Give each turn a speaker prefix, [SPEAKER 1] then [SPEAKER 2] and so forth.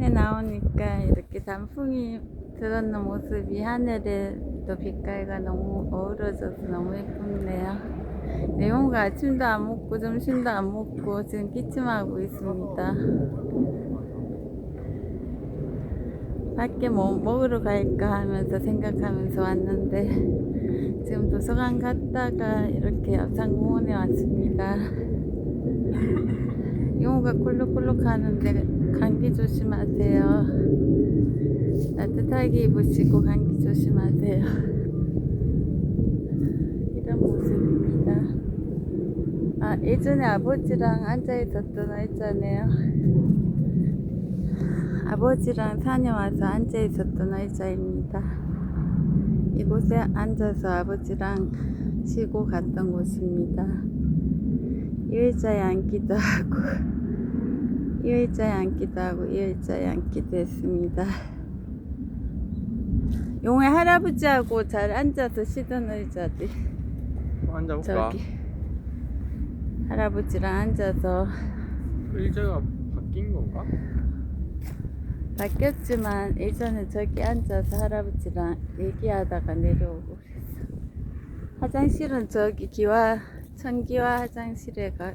[SPEAKER 1] 에 나오니까 이렇게 단풍이 들었는 모습이 하늘에 또 빛깔과 너무 어우러져서 너무 예쁘네요. 네모가 아침도 안 먹고 점심도 안 먹고 지금 기침하고 있습니다. 밖에 뭐 먹으러 갈까 하면서 생각하면서 왔는데 지금 도서관 갔다가 이렇게 앞산공원에 왔습니다. 이모가 꿀룩꿀룩 하는데 감기 조심하세요. 따뜻하게 입으시고 감기 조심하세요. 이런 모습입니다. 아, 예전에 아버지랑 앉아 있었던 의자네요. 아버지랑 산에 와서 앉아 있었던 의자입니다. 이곳에 앉아서 아버지랑 쉬고 갔던 곳입니다. 이 의자에 앉기도 하고, 이 의자에 앉기도 하고, 이 의자에 앉기도 했습니다. 용의 할아버지하고 잘 앉아서 쉬던 의자들.
[SPEAKER 2] 앉아볼까?
[SPEAKER 1] 저기. 할아버지랑 앉아서
[SPEAKER 2] 의자가 바뀐 건가?
[SPEAKER 1] 바뀌었지만 예전에 저기 앉아서 할아버지랑 얘기하다가 내려오고 그랬어. 화장실은 저기 기와 천기와 화장실에 가.